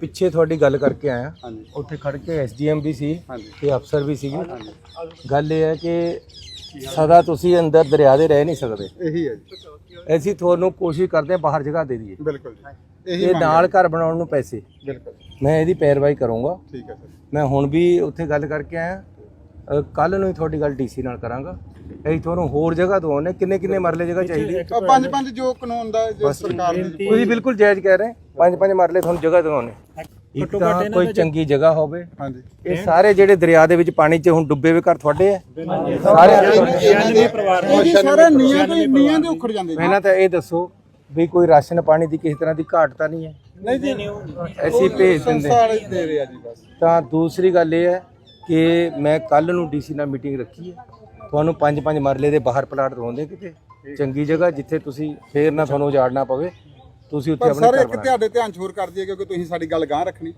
ਪਿੱਛੇ ਤੁਹਾਡੀ ਗੱਲ ਕਰਕੇ ਆਇਆ। ਹਾਂਜੀ। ਉੱਥੇ ਖੜ ਕੇ ਐਸਡੀਐਮ ਵੀ ਸੀ ਹਾਂਜੀ। ਤੇ ਅਫਸਰ ਵੀ ਸੀਗੇ। ਗੱਲ ਇਹ ਹੈ ਕਿ ਸਦਾ ਤੁਸੀਂ ਅੰਦਰ ਦਰਿਆ ਦੇ ਰਹਿ ਨਹੀਂ ਸਕਦੇ। ਇਹੀ ਹੈ ਜੀ। ਅਸੀਂ ਤੁਹਾਨੂੰ ਕੋਸ਼ਿਸ਼ ਕਰਦੇ ਹਾਂ ਬਾਹਰ ਜਗ੍ਹਾ ਦੇ ਦਈਏ। ਬਿਲਕੁਲ ਜੀ। ਇਹੀ ਇਹ ਮੰਗ ਨਾਲ ਘਰ ਬਣਾਉਣ ਨੂੰ ਪੈਸੇ। ਬਿਲਕੁਲ। ਮੈਂ ਇਹਦੀ ਪੈਰਵਾਈ ਕਰੂੰਗਾ। ਠੀਕ ਹੈ ਸਰ। ਮੈਂ ਹੁਣ ਵੀ ਉੱਥੇ ਗੱਲ ਕਰਕੇ ਆਇਆ। ਕੱਲ ਨੂੰ ਹੀ ਤੁਹਾਡੀ ਗੱਲ ਡੀਸੀ ਨਾਲ ਕਰਾਂਗਾ। ਅਸੀਂ ਤੁਹਾਨੂੰ ਹੋਰ ਜਗ੍ਹਾ ਦਵਾਉਣੇ ਕਿੰਨੇ ਕਿੰਨੇ ਮਰਲੇ ਜਗ੍ਹਾ ਚਾਹੀਦੀ। ਹੈ ਪੰਜ ਪੰਜ ਜੋ ਕਾਨੂੰਨ ਦਾ ਜੋ ਸਰਕਾਰ ਨੇ ਤੁਸੀਂ ਬਿਲਕੁਲ ਜਾਇਜ਼ ਕਹਿ ਰਹੇ ਪੰਜ ਪੰਜ ਮਰਲੇ ਤੁਹਾਨੂੰ ਜਗ੍ਹਾ ਦਵਾਉਣੇ ਇੱਕ ਤਾਂ ਕੋਈ ਚੰਗੀ ਜਗ੍ਹਾ ਹੋਵੇ। ਹਾਂਜੀ। ਇਹ ਸਾਰੇ ਜਿਹੜੇ ਦਰਿਆ ਦੇ ਵਿੱਚ ਪਾਣੀ 'ਚ ਹੁਣ ਡੁੱਬੇ ਹੋਏ ਘਰ ਤੁਹਾਡੇ ਆ। ਸਾਰੇ ਇਹ ਜੀ ਸਾਰੇ ਨੀਆਂ ਦੇ ਨੀਆਂ ਦੇ ਉਖੜ ਜਾਂਦੇ ਪਹਿਲਾਂ ਤਾਂ ਇਹ ਦੱਸੋ ਵੀ ਕੋਈ ਰਾਸ਼ਨ ਪਾਣੀ ਦੀ ਕਿਸੇ ਤਰ੍ਹਾਂ ਦੀ ਘਾਟ ਤਾਂ ਨਹੀਂ ਹੈ? ਨਹੀਂ ਜੀ। ਅਸੀਂ ਭੇਜ ਦਿੰਦੇ। ਸੰਸਾਰ ਦੇ ਰਿਹਾ ਜੀ ਬਸ। ਤਾਂ ਦੂਸਰੀ ਗੱਲ ਇਹ ਹੈ ਕਿ ਮੈਂ ਕੱਲ ਨੂੰ ਡੀਸੀ ਨਾਲ ਮੀਟਿੰਗ ਰੱਖੀ ਹੈ। ਤੁਹਾਨੂੰ ਪੰਜ ਪੰਜ ਮਰਲੇ ਦੇ ਬਾਹਰ ਪਲਾਟ ਦਵਾਉਂਦੇ ਕਿਤੇ। ਚੰਗੀ ਜਗ੍ਹਾ ਜਿੱਥੇ ਤੁਸੀਂ ਫੇਰ ਨਾ ਤੁਹਾਨੂੰ ਉਜਾੜਨਾ ਪਵੇ ਤੁਸੀਂ ਉੱਥੇ ਪਰ ਆਪਣੇ ਸਰ ਘਰ ਇੱਕ ਬਣਾਓ ਤੁਹਾਡੇ ਧਿਆਨ ਹੋਰ ਕਰ ਦਈਏ ਕਿਉਂਕਿ ਤੁਸੀਂ ਸਾਡੀ ਗੱਲ ਗਾਂ ਰੱਖਣੀ।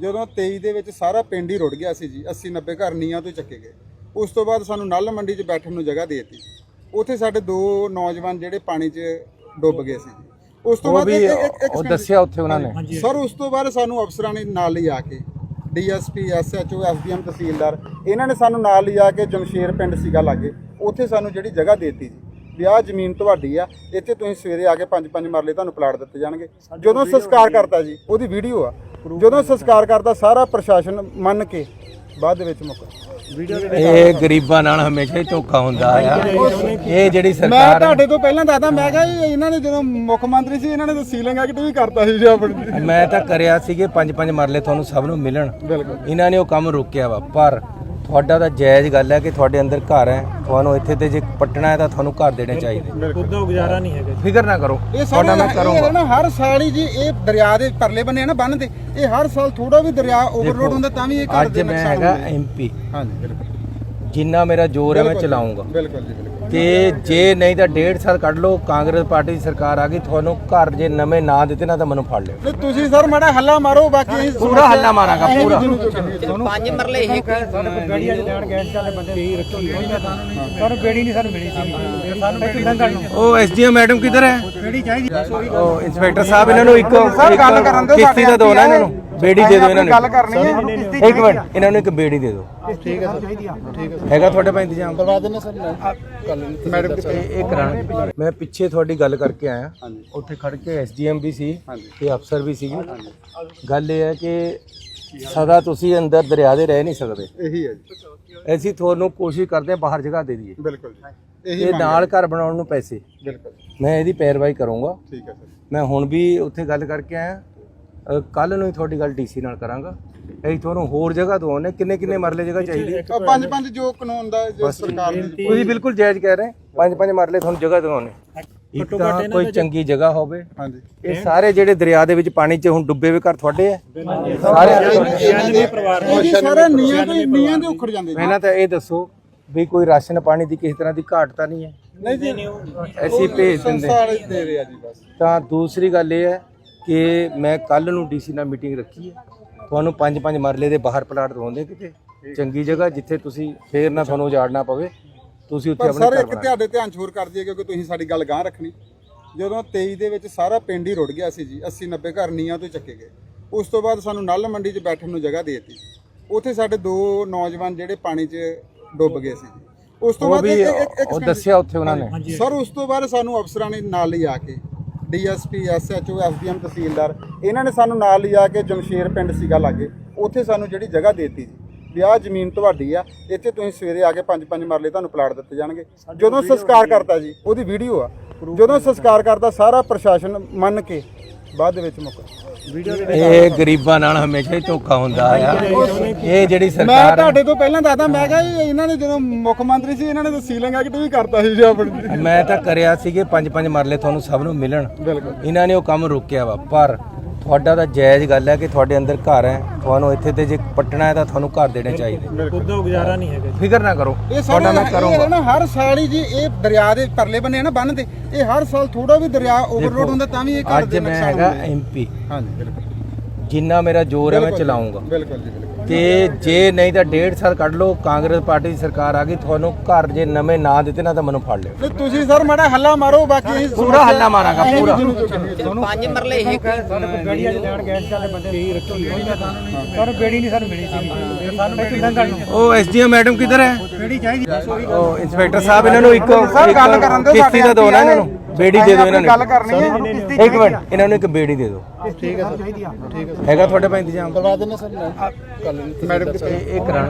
ਜਦੋਂ 23 ਦੇ ਵਿੱਚ ਸਾਰਾ ਪਿੰਡ ਹੀ ਰੁੜ ਗਿਆ ਸੀ ਜੀ 80 90 ਘਰ ਨੀਆਂ ਤੋਂ ਚੱਕੇ ਗਏ। ਉਸ ਤੋਂ ਬਾਅਦ ਸਾਨੂੰ ਨਲ ਮੰਡੀ 'ਚ ਬੈਠਣ ਨੂੰ ਜਗ੍ਹਾ ਦੇ ਦਿੱਤੀ। ਉੱਥੇ ਸਾਡੇ ਦੋ ਨੌਜਵਾਨ ਜਿਹੜੇ ਪਾਣੀ 'ਚ ਡੁੱਬ ਗਏ ਸੀ ਜੀ। ਉਸ ਤੋਂ ਉਹ ਬਾਅਦ ਵੀ ਇੱਕ- ਇੱਕ- ਇੱਕ ਉਹ second ਦੱਸਿਆ ਉੱਥੇ ਉਹਨਾਂ ਨੇ। ਸਰ ਉਸ ਤੋਂ ਬਾਅਦ ਸਾਨੂੰ ਅਫਸਰਾਂ ਨੇ ਨਾਲ ਲਿਆ ਕੇ ਡੀਐਸਪੀ ਐਸਐਚਓ ਐਸਡੀਐਮ ਤਹਿਸੀਲਦਾਰ ਇਹਨਾਂ ਨੇ ਸਾਨੂੰ ਨਾਲ ਲਿਆ ਕੇ ਜਮਸ਼ੇਰ ਪਿੰਡ ਸੀਗਾ ਲਾਗੇ। ਉੱਥੇ ਸਾਨੂੰ ਜਿਹੜੀ ਜਗ੍ਹਾ ਦੇਤੀ ਜੀ ਵੀ ਆਹ ਜ਼ਮੀਨ ਤੁਹਾਡੀ ਆ ਇੱਥੇ ਤੁਸੀਂ ਸਵੇਰੇ ਆ ਕੇ ਪੰਜ ਪੰਜ ਮਰਲੇ ਤੁਹਾਨੂੰ ਪਲਾਟ ਦਿੱਤੇ ਜਾਣਗੇ। ਜਦੋਂ ਸੰਸਕਾਰ ਕਰਤਾ ਜੀ ਉਹਦੀ ਵੀਡੀਓ ਆ। ਜਦੋਂ ਸੰਸਕਾਰ ਕਰਤਾ ਸਾਰਾ ਪ੍ਰਸ਼ਾਸਨ ਮੰਨ ਕੇ ਬਾਅਦ ਦੇ ਵਿੱਚ ਮੁੱਕ ਇਹ ਗਰੀਬਾਂ ਨਾਲ ਹਮੇਸ਼ਾ ਹੀ ਧੋਖਾ ਹੁੰਦਾ ਆ। ਇਹ ਜਿਹੜੀ ਮੈਂ ਸਰਕਾਰ ਤੁਹਾਡੇ ਤੋਂ ਪਹਿਲਾਂ ਦੱਸਦਾ ਮੈਂ ਕਿਹਾ ਇਹਨਾਂ ਨੇ ਜਦੋਂ ਮੁੱਖ ਮੰਤਰੀ ਸੀ ਇਹਨਾਂ ਨੇ ਤਾਂ ਸੀਲਿੰਗ ਐਕਟ ਵੀ ਕਰਤਾ ਸੀ ਜੀ ਆਪਣੀ। ਮੈਂ ਤਾਂ ਕਰਿਆ ਸੀਗੇ ਪੰਜ ਪੰਜ ਮਰਲੇ ਤੁਹਾਨੂੰ ਸਭ ਨੂੰ ਮਿਲਣ। ਬਿਲਕੁਲ। ਇਹਨਾਂ ਨੇ ਉਹ ਕੰਮ ਰੋਕਿਆ ਵਾ ਪਰ ਤੁਹਾਡਾ ਤਾਂ ਜਾਇਜ਼ ਗੱਲ ਹੈ ਕਿ ਤੁਹਾਡੇ ਅੰਦਰ ਘਰ ਹੈ। ਤੁਹਾਨੂੰ ਇੱਥੇ ਤੇ ਜੇ ਪੱਟਣਾ ਹੈ ਤਾਂ ਤੁਹਾਨੂੰ ਘਰ ਦੇਣੇ ਚਾਹੀਦੇ। ਉਦੋਂ ਗੁਜ਼ਾਰਾ ਨਹੀਂ ਹੈਗਾ ਫਿਕਰ ਨਾ ਕਰੋ। ਇਹ ਤੁਹਾਡਾ ਮੈਂ ਕਰੂੰਗਾ। ਇਹ ਨਾ ਹਰ ਸਾਲ ਹੀ ਜੀ ਇਹ ਦਰਿਆ ਦੇ ਪਰਲੇ ਬੰਨੇ ਆ ਨਾ ਬੰਨ ਦੇ ਇਹ ਹਰ ਸਾਲ ਥੋੜਾ ਵੀ ਦਰਿਆ ਓਵਰਲੋਡ ਹੁੰਦਾ ਤਾਂ ਵੀ ਇਹ ਘਰ ਅੱਜ ਦੇ ਮੈਂ ਨੁਕਸਾਨ ਹੈਗਾ। ਐਮਪੀ ਹਾਂਜੀ ਜਿੰਨਾ ਮੇਰਾ ਜ਼ੋਰ ਹੈ ਮੈਂ ਚਲਾਉਂਗਾ ਬਿਲਕੁਲ ਜੀ ਤੇ ਜੇ ਨਹੀਂ ਤਾਂ ਡੇਢ ਸਾਲ ਕੱਢ ਲਓ ਕਾਂਗਰਸ ਪਾਰਟੀ ਦੀ ਸਰਕਾਰ ਆ ਗਈ ਤੁਹਾਨੂੰ ਘਰ ਜੇ ਨਵੇਂ ਨਾ ਦਿੱਤੇ ਨਾ ਤਾਂ ਮੈਨੂੰ ਫੜ ਲਿਓ। ਤੇ ਤੁਸੀਂ ਸਰ ਮਾੜਾ ਹੱਲਾ ਮਾਰੋ ਬਾਕੀ ਅਸੀਂ ਪੂਰਾ ਹੱਲਾ ਮਾਰਾਂਗਾ ਪੂਰਾ। ਪੰਜ ਮਰਲੇ ਇਹ ਗੜੀਆਂ ਚ ਲੈਣ ਗਏ ਚਾਲੇ ਬੰਦੇ। ਹੀ ਰੱਖੀ ਹੋਈ ਸਾਨੂੰ ਬੇੜੀ ਨਹੀਂ ਸਾਨੂੰ ਮਿਲੀ ਸੀ। ਸਾਨੂੰ ਬੇੜੀ ਲੰਘਣ ਨੂੰ ਉਹ ਐਸਡੀਐਮ ਮੈਡਮ ਕਿੱਧਰ ਹੈ? ਬੇੜੀ ਚਾਹੀਦੀ ਉਹ ਇੰਸਪੈਕਟਰ ਸਾਹਿਬ ਇਹਨਾਂ ਨੂੰ ਇੱਕ ਸਰ, ਗੱਲ ਕਰਨ ਦਿਓ, ਕਿਸ਼ਤੀ ਦਾ ਨਾ ਇਹਨਾਂ ਨੂੰ। ਬੇੜੀ ਦੇ ਦਿਓ ਇਹਨਾਂ ਗੱਲ ਨੂੰ ਕਰਨੀ ਹੈ ਇੱਕ ਮਿੰਟ ਇਹਨਾਂ ਨੂੰ ਇੱਕ ਬੇੜੀ ਦੇ ਦਿਓ। ਠੀਕ ਹੈ ਠੀਕ ਹੈ ਹੈਗਾ ਤੁਹਾਡੇ ਪਾ ਇੰਤਜ਼ਾਮ? ਕਰਵਾ ਦਿੰਦੇ ਸਰ ਮੈਡਮ ਇਹ ਇਹ ਕਰਾਂਗੇ ਮੈਂ ਪਿੱਛੇ ਤੁਹਾਡੀ ਗੱਲ ਕਰਕੇ ਆਇਆ। ਉੱਥੇ ਖੜ ਕੇ ਐਸਡੀਐਮ ਵੀ ਸੀ ਤੇ ਅਫਸਰ ਵੀ ਸੀਗੇ। ਗੱਲ ਇਹ ਹੈ ਕਿ ਸਦਾ ਤੁਸੀਂ ਅੰਦਰ ਦਰਿਆ ਦੇ ਰਹਿ ਨਹੀਂ ਸਕਦੇ। ਇਹੀ ਹੈ ਜੀ। ਅਸੀਂ ਤੁਹਾਨੂੰ ਕੋਸ਼ਿਸ਼ ਕਰਦੇ ਹਾਂ ਬਾਹਰ ਜਗ੍ਹਾ ਦੇ ਦਈਏ। ਬਿਲਕੁਲ ਜੀ। ਇਹੀ ਨਾਲ ਘਰ ਬਣਾਉਣ ਨੂੰ ਪੈਸੇ। ਬਿਲਕੁਲ ਮੈਂ ਇਹਦੀ ਪੈਰਵਾਈ ਕਰੂੰਗਾ। ਠੀਕ ਹੈ ਸਰ। ਮੈਂ ਹੁਣ ਵੀ ਉੱਥੇ ਗੱਲ ਕਰਕੇ ਆਇਆ। ਕੱਲ ਨੂੰ ਹੀ ਤੁਹਾਡੀ ਗੱਲ ਡੀਸੀ ਨਾਲ ਕਰਾਂਗਾ। ਅਸੀਂ ਤੁਹਾਨੂੰ ਹੋਰ ਜਗ੍ਹਾ ਦਵਾਉਣੇ ਕਿੰਨੇ ਕਿੰਨੇ ਮਰਲੇ ਜਗ੍ਹਾ ਚਾਹੀਦੀ ਹੈ? ਪੰਜ ਪੰਜ ਜੋ ਕਾਨੂੰਨ ਦਾ ਜੋ ਸਰਕਾਰ ਨੇ ਤੁਸੀਂ ਬਿਲਕੁਲ ਜਾਇਜ਼ ਕਹਿ ਰਹੇ ਪੰਜ ਪੰਜ ਮਰਲੇ ਤੁਹਾਨੂੰ ਜਗ੍ਹਾ ਦਵਾਉਣੇ ਇੱਕ ਤਾਂ ਕੋਈ ਚੰਗੀ ਜਗ੍ਹਾ ਹੋਵੇ। ਹਾਂਜੀ। ਇਹ ਸਾਰੇ ਜਿਹੜੇ ਦਰਿਆ ਦੇ ਵਿੱਚ ਪਾਣੀ 'ਚ ਹੁਣ ਡੁੱਬੇ ਹੋਏ ਘਰ ਤੁਹਾਡੇ ਆ। ਸਾਰੇ ਇਹ ਜੀ ਸਾਰੇ ਨੀਆਂ ਦੇ ਨੀਆਂ ਦੇ ਉਖੜ ਜਾਂਦੇ ਜੀ। ਪਹਿਲਾਂ ਤਾਂ ਇਹ ਦੱਸੋ ਵੀ ਕੋਈ ਰਾਸ਼ਨ ਪਾਣੀ ਦੀ ਕਿਸੇ ਤਰ੍ਹਾਂ ਦੀ ਘਾਟ ਤਾਂ ਨਹੀਂ ਹੈ? ਨਹੀਂ ਜੀ। ਅਸੀਂ ਭੇਜ ਦਿੰਦੇ ਸੰਸਾਰ ਹੀ ਦੇ ਰਿਹਾ ਜੀ ਬਸ। ਤਾਂ ਦੂਸਰੀ ਗੱਲ ਇਹ ਹੈ ਕਿ ਮੈਂ ਕੱਲ ਨੂੰ ਡੀਸੀ ਨਾਲ ਮੀਟਿੰਗ ਰੱਖੀ ਹੈ। ਤੁਹਾਨੂੰ ਪੰਜ ਪੰਜ ਮਰਲੇ ਦੇ ਬਾਹਰ ਪਲਾਟ ਦਵਾਉਂਦੇ ਕਿਤੇ। ਚੰਗੀ ਜਗ੍ਹਾ ਜਿੱਥੇ ਤੁਸੀਂ ਫੇਰ ਨਾ ਤੁਹਾਨੂੰ ਉਜਾੜਨਾ ਪਵੇ ਤੁਸੀਂ ਉੱਥੇ ਪਰ ਆਪਣੇ ਸਰ ਘਰ ਇੱਕ ਬਣਾਓ। ਤੁਹਾਡੇ ਧਿਆਨ ਹੋਰ ਕਰ ਦਈਏ ਕਿਉਂਕਿ ਤੁਸੀਂ ਸਾਡੀ ਗੱਲ ਗਾਂ ਰੱਖਣੀ। ਜਦੋਂ 23 ਦੇ ਵਿੱਚ ਸਾਰਾ ਪਿੰਡ ਹੀ ਰੁੜ ਗਿਆ ਸੀ ਜੀ 80 90 ਘਰ ਨੀਆਂ ਤੋਂ ਚੱਕੇ ਗਏ। ਉਸ ਤੋਂ ਬਾਅਦ ਸਾਨੂੰ ਨਲ ਮੰਡੀ 'ਚ ਬੈਠਣ ਨੂੰ ਜਗ੍ਹਾ ਦੇ ਦਿੱਤੀ। ਉੱਥੇ ਸਾਡੇ ਦੋ ਨੌਜਵਾਨ ਜਿਹੜੇ ਪਾਣੀ 'ਚ ਡੁੱਬ ਗਏ ਸੀ ਜੀ। ਉਸ ਤੋਂ ਉਹ ਬਾਅਦ ਵੀ ਇੱਕ- ਇੱਕ- ਇੱਕ ਉਹ second ਦੱਸਿਆ ਉੱਥੇ ਉਹਨਾਂ ਨੇ। ਸਰ ਉਸ ਤੋਂ ਬਾਅਦ ਸਾਨੂੰ ਅਫਸਰਾਂ ਨੇ ਨਾਲ ਲਿਆ ਕੇ ਡੀਐਸਪੀ, ਐਸਐਚਓ, ਐਸਡੀਐਮ ਤਹਿਸੀਲਦਾਰ, ਇਹਨਾਂ ਨੇ ਸਾਨੂੰ ਨਾਲ ਲਿਆ ਕੇ ਜਮਸ਼ੇਰ ਪਿੰਡ ਸੀਗਾ ਲਾਗੇ। ਉੱਥੇ ਸਾਨੂੰ ਜਿਹੜੀ ਜਗ੍ਹਾ ਦੇਤੀ ਜੀ ਵੀ ਆਹ ਜ਼ਮੀਨ ਤੁਹਾਡੀ ਆ, ਇੱਥੇ ਤੁਸੀਂ ਸਵੇਰੇ ਆ ਕੇ ਪੰਜ ਪੰਜ ਮਰਲੇ ਤੁਹਾਨੂੰ ਪਲਾਟ ਦਿੱਤੇ ਜਾਣਗੇ। ਜਦੋਂ ਸੰਸਕਾਰ ਕਰਤਾ ਜੀ, ਉਹਦੀ ਵੀਡੀਓ ਆ। ਜਦੋਂ ਸੰਸਕਾਰ ਕਰਤਾ, ਸਾਰਾ ਪ੍ਰਸ਼ਾਸਨ ਮੰਨ ਕੇ ਬਾਅਦ ਦੇ ਵਿੱਚ ਮੁੱਕ ਇਹ ਗਰੀਬਾਂ ਨਾਲ ਹਮੇਸ਼ਾ ਹੀ ਧੋਖਾ ਹੁੰਦਾ ਆ। ਇਹ ਜਿਹੜੀ ਮੈਂ ਸਰਕਾਰ ਤੁਹਾਡੇ ਤੋਂ ਪਹਿਲਾਂ ਦੱਸਦਾ ਮੈਂ ਕਿਹਾ ਜੀ ਇਹਨਾਂ ਨੇ ਜਦੋਂ ਮੁੱਖ ਮੰਤਰੀ ਸੀ ਇਹਨਾਂ ਨੇ ਤਾਂ ਸੀਲਿੰਗ ਐਕਟ ਵੀ ਕਰਤਾ ਸੀ ਜੀ ਆਪਣੀ। ਮੈਂ ਤਾਂ ਕਰਿਆ ਸੀਗੇ ਪੰਜ ਪੰਜ ਮਰਲੇ ਤੁਹਾਨੂੰ ਸਭ ਨੂੰ ਮਿਲਣ। ਬਿਲਕੁਲ। ਇਹਨਾਂ ਨੇ ਉਹ ਕੰਮ ਰੋਕਿਆ ਵਾ ਪਰ ਤੁਹਾਡਾ ਤਾਂ ਜਾਇਜ਼ ਗੱਲ ਹੈ ਕਿ ਤੁਹਾਡੇ ਅੰਦਰ ਘਰ ਹੈ। ਤੁਹਾਨੂੰ ਇੱਥੇ ਤੇ ਜੇ ਪੱਟਣਾ ਹੈ ਤਾਂ ਤੁਹਾਨੂੰ ਘਰ ਦੇਣੇ ਚਾਹੀਦੇ। ਉਦੋਂ ਗੁਜ਼ਾਰਾ ਨਹੀਂ ਹੈਗਾ ਫਿਕਰ ਨਾ ਕਰੋ। ਇਹ ਤੁਹਾਡਾ ਮੈਂ ਇਹ ਕਰੂੰਗਾ। ਨਾ ਹਰ ਸਾਲ ਹੀ ਜੀ ਇਹ ਦਰਿਆ ਦੇ ਪਰਲੇ ਬੰਨੇ ਆ ਨਾ ਬੰਨ ਦੇ ਇਹ ਹਰ ਸਾਲ ਥੋੜਾ ਵੀ ਦਰਿਆ ਓਵਰਲੋਡ ਹੁੰਦਾ ਤਾਂ ਵੀ ਇਹ ਘਰ ਅੱਜ ਦੇ। ਐਮਪੀ ਹਾਂਜੀ ਬਿਲਕੁਲ। ਜਿੰਨਾ ਮੇਰਾ ਜ਼ੋਰ ਹੈ ਮੈਂ ਚਲਾਉਂਗਾ ਬਿਲਕੁਲ ਜੀ ਬਿਲਕੁਲ। ਤੇ ਜੇ ਨਹੀਂ ਤਾਂ ਡੇਢ ਸਾਲ ਕੱਢ ਲਓ ਕਾਂਗਰਸ ਪਾਰਟੀ ਦੀ ਸਰਕਾਰ ਆ ਗਈ ਤੁਹਾਨੂੰ ਘਰ ਜੇ ਨਵੇਂ ਨਾ ਦਿੱਤੇ ਨਾ ਤਾਂ ਮੈਨੂੰ ਫੜ ਲਿਓ। ਨਹੀਂ ਤੁਸੀਂ ਸਰ ਮਾੜਾ ਹੱਲਾ ਮਾਰੋ ਬਾਕੀ ਅਸੀਂ ਪੂਰਾ ਹੱਲਾ ਮਾਰਾਂਗਾ ਪੂਰਾ। ਪੰਜ ਮਰਲੇ ਇਹ ਲੈਣ ਗਏ ਬੰਦੇ ਰੱਖੀ ਸਾਨੂੰ ਬੇੜੀ ਨਹੀਂ ਸਾਨੂੰ ਮਿਲੀ ਸੀ। ਸਾਨੂੰ ਇੱਕ ਲੰਘਣ ਨੂੰ ਉਹ ਐਸਡੀਐਮ ਮੈਡਮ ਕਿੱਧਰ ਹੈ? ਬੇੜੀ ਚਾਹੀਦੀ। ਉਹ ਇੰਸਪੈਕਟਰ ਸਾਹਿਬ ਇਹਨਾਂ ਨੂੰ ਇੱਕ ਗੱਲ ਕਰਨ ਦਿਓ, ਕਿਸ਼ਤੀ ਦਾ ਨਾ ਇਹਨਾਂ ਨੂੰ। ਬੇੜੀ ਦੇ ਦਿਓ ਇਹਨਾਂ ਨੂੰ। ਗੱਲ ਕਰਨੀ ਹੈ। ਇੱਕ ਮਿੰਟ ਇਹਨਾਂ ਨੂੰ ਇੱਕ ਬੇੜੀ ਦੇ ਦਿਓ। ਠੀਕ ਹੈ ਸਰ। ਹੈਗਾ ਤੁਹਾਡੇ ਪਾ ਇੰਤਜ਼ਾਮ? ਕਰਵਾ ਦਿੰਦੇ ਸਰ। ਮੈਡਮ ਇਹ ਕਰਾਣਾ